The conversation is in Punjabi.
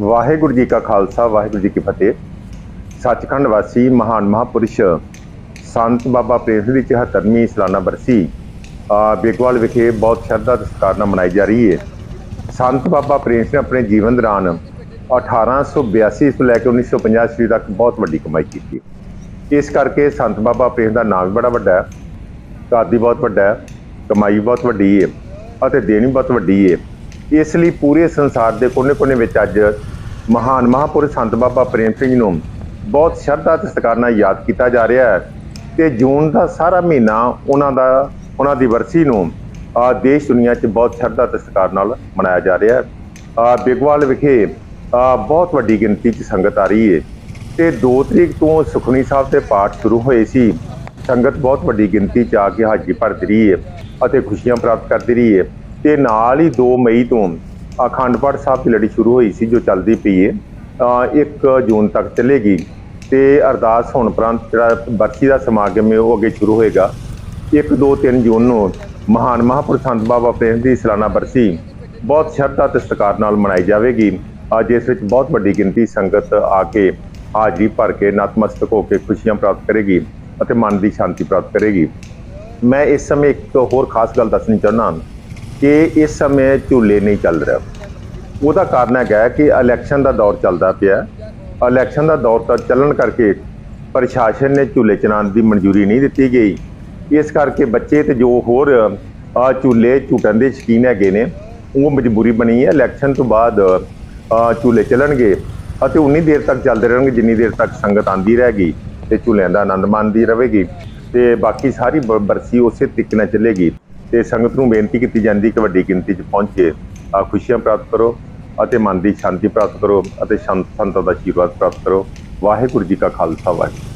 ਵਾਹਿਗੁਰੂ ਜੀ ਕਾ ਖਾਲਸਾ, ਵਾਹਿਗੁਰੂ ਜੀ ਕੀ ਫਤਿਹ। ਸੱਚਖੰਡ ਵਾਸੀ, ਮਹਾਨ ਮਹਾਪੁਰਸ਼, ਸੰਤ ਬਾਬਾ ਪ੍ਰੇਮ ਸਿੰਘ ਦੀ 74ਵੀਂ ਸਾਲਾਨਾ ਬਰਸੀ। ਬੇਗਵਾਲ ਵਿਖੇ ਬਹੁਤ ਸ਼ਰਧਾ ਤੇ ਸਤਿਕਾਰ ਨਾਲ ਮਨਾਈ ਜਾ ਰਹੀ ਹੈ ਸੰਤ ਬਾਬਾ ਪ੍ਰੇਮ ਸਿੰਘ ਆਪਣੇ ਜੀਵਨ ਦੌਰਾਨ 1882 ਤੋਂ ਲੈ ਕੇ 1950 ਈਸਵੀ ਤੱਕ ਬਹੁਤ ਵੱਡੀ ਕਮਾਈ ਕੀਤੀ। ਇਸ ਕਰਕੇ ਸੰਤ ਬਾਬਾ ਪ੍ਰੇਮ ਦਾ ਨਾਮ ਵੀ ਬੜਾ ਵੱਡਾ ਹੈ। ਦੀ ਬਹੁਤ ਵੱਡਾ ਹੈ, ਕਮਾਈ ਬਹੁਤ ਵੱਡੀ ਹੈ ਅਤੇ ਦੇਣ ਵੀ ਬਹੁਤ ਵੱਡੀ ਹੈ ਇਸ ਲਈ ਪੂਰੇ ਸੰਸਾਰ ਦੇ ਕੋਨੇ-ਕੋਨੇ ਵਿੱਚ ਅੱਜ ਮਹਾਨ ਮਹਾਪੁਰਸ਼ ਸੰਤ ਬਾਬਾ ਪ੍ਰੇਮ ਸਿੰਘ ਨੂੰ ਬਹੁਤ ਸ਼ਰਧਾ ਤੇ ਸਤਿਕਾਰ ਨਾਲ ਯਾਦ ਕੀਤਾ ਜਾ ਰਿਹਾ ਹੈ ਤੇ ਜੂਨ ਦਾ ਸਾਰਾ ਮਹੀਨਾ ਉਹਨਾਂ ਦਾ, ਉਹਨਾਂ ਦੀ ਵਰਸੀ ਨੂੰ ਆ ਦੇਸ਼ ਦੁਨੀਆ 'ਚ ਬਹੁਤ ਸ਼ਰਧਾ ਤੇ ਸਤਿਕਾਰ ਨਾਲ ਮਨਾਇਆ ਜਾ ਰਿਹਾ ਹੈ। ਆ ਬਿਗਵਾਲ ਵਿਖੇ ਆ ਬਹੁਤ ਵੱਡੀ ਗਿਣਤੀ 'ਚ ਸੰਗਤ ਆ ਰਹੀ ਹੈ ਤੇ 2 ਤਰੀਕ ਤੋਂ ਸੁਖਨੀ ਸਾਹਿਬ ਦੇ ਪਾਠ ਸ਼ੁਰੂ ਹੋਏ ਸੀ। ਸੰਗਤ ਬਹੁਤ ਵੱਡੀ ਗਿਣਤੀ 'ਚ ਆ ਕੇ ਹਾਜ਼ਰੀ ਭਰਦੀ ਰਹੀ ਹੈ ਅਤੇ ਖੁਸ਼ੀਆਂ ਪ੍ਰਾਪਤ ਕਰਦੀ ਰਹੀ ਹੈ ਤੇ ਨਾਲ ਹੀ 2 ਮਈ ਤੋਂ ਅਖੰਡ ਪਾਠ ਸਾਹਿਬ ਦੀ ਲੜੀ ਸ਼ੁਰੂ ਹੋਈ ਸੀ ਜੋ ਚੱਲਦੀ ਪਈ ਹੈ ਅ, 1 ਜੂਨ ਤੱਕ ਚੱਲੇਗੀ ਤੇ ਅਰਦਾਸ ਹੋਣ ਉਪਰੰਤ ਜਿਹੜਾ ਬਰਸੀ ਦਾ ਸਮਾਗਮ ਹੈ ਉਹ ਅੱਗੇ ਸ਼ੁਰੂ ਹੋਏਗਾ। 1 2 3 ਜੂਨ ਨੂੰ ਮਹਾਨ ਮਹਾਪੁਰਖ ਸੰਤ ਬਾਬਾ ਪ੍ਰੇਮ ਦੀ ਸਾਲਾਨਾ ਬਰਸੀ ਬਹੁਤ ਸ਼ਰਧਾ ਤੇ ਸਤਿਕਾਰ ਨਾਲ ਮਨਾਈ ਜਾਵੇਗੀ। ਅੱਜ ਇਸ ਵਿੱਚ ਬਹੁਤ ਵੱਡੀ ਗਿਣਤੀ ਸੰਗਤ ਆ ਕੇ ਹਾਜ਼ਰੀ ਭਰ ਕੇ ਨਤਮਸਤਕ ਹੋ ਕੇ ਖੁਸ਼ੀਆਂ ਪ੍ਰਾਪਤ ਕਰੇਗੀ ਅਤੇ ਮਨ ਦੀ ਸ਼ਾਂਤੀ ਪ੍ਰਾਪਤ ਕਰੇਗੀ। ਮੈਂ ਇਸ ਸਮੇਂ ਇੱਕ ਹੋਰ ਖਾਸ ਗੱਲ ਦੱਸਣੀ ਚਾਹੁੰਦਾ ਹਾਂ। ਕਿ ਇਸ ਸਮੇਂ ਝੂਲੇ ਨਹੀਂ ਚੱਲ ਰਿਹਾ। ਉਹਦਾ ਕਾਰਨ ਹੈਗਾ ਹੈ ਕਿ ਇਲੈਕਸ਼ਨ ਦਾ ਦੌਰ ਚੱਲਦਾ ਪਿਆ। ਇਲੈਕਸ਼ਨ ਦਾ ਦੌਰ ਤਾਂ ਚੱਲਣ ਕਰਕੇ ਪ੍ਰਸ਼ਾਸਨ ਨੇ ਝੂਲੇ ਚਲਾਉਣ ਦੀ ਮਨਜ਼ੂਰੀ ਨਹੀਂ ਦਿੱਤੀ ਗਈ। ਇਸ ਕਰਕੇ ਬੱਚੇ ਤੇ ਜੋ ਹੋਰ ਆ ਝੂਲੇ ਝੂਟਣ ਦੇ ਸ਼ੌਕੀਨ ਹੈਗੇ ਨੇ, ਉਹ ਮਜਬੂਰੀ ਬਣੀ ਹੈ। ਇਲੈਕਸ਼ਨ ਤੋਂ ਬਾਅਦ ਝੂਲੇ ਚੱਲਣਗੇ ਅਤੇ ਉਨੀ ਦੇਰ ਤੱਕ ਚੱਲਦੇ ਰਹਿਣਗੇ, ਜਿੰਨੀ ਦੇਰ ਤੱਕ ਸੰਗਤ ਆਂਦੀ ਰਹੇਗੀ ਤੇ ਝੂਲਿਆਂ ਦਾ ਆਨੰਦ ਮਾਣਦੀ ਰਹੇਗੀ ਤੇ ਬਾਕੀ ਸਾਰੀ ਬ- ਬਰਸੀ ਉਸੇ ਤਰੀਕੇ ਨਾਲ ਚੱਲੇਗੀ। ਤੇ ਸੰਗਤ ਨੂੰ ਬੇਨਤੀ ਕੀਤੀ ਜਾਂਦੀ ਕਿ ਵੱਡੀ ਗਿਣਤੀ 'ਚ ਪਹੁੰਚ। ਕੇ ਆ ਖੁਸ਼ੀਆਂ ਪ੍ਰਾਪਤ ਕਰੋ ਅਤੇ ਮਨ ਦੀ ਸ਼ਾਂਤੀ ਪ੍ਰਾਪਤ ਕਰੋ ਅਤੇ ਸੰਤ ਸੰਤਾਂ ਦਾ ਆਸ਼ੀਰਵਾਦ ਪ੍ਰਾਪਤ ਕਰੋ। ਵਾਹਿਗੁਰੂ ਜੀ ਕਾ ਖਾਲਸਾ, ਵਾਹਿਗੁਰੂ।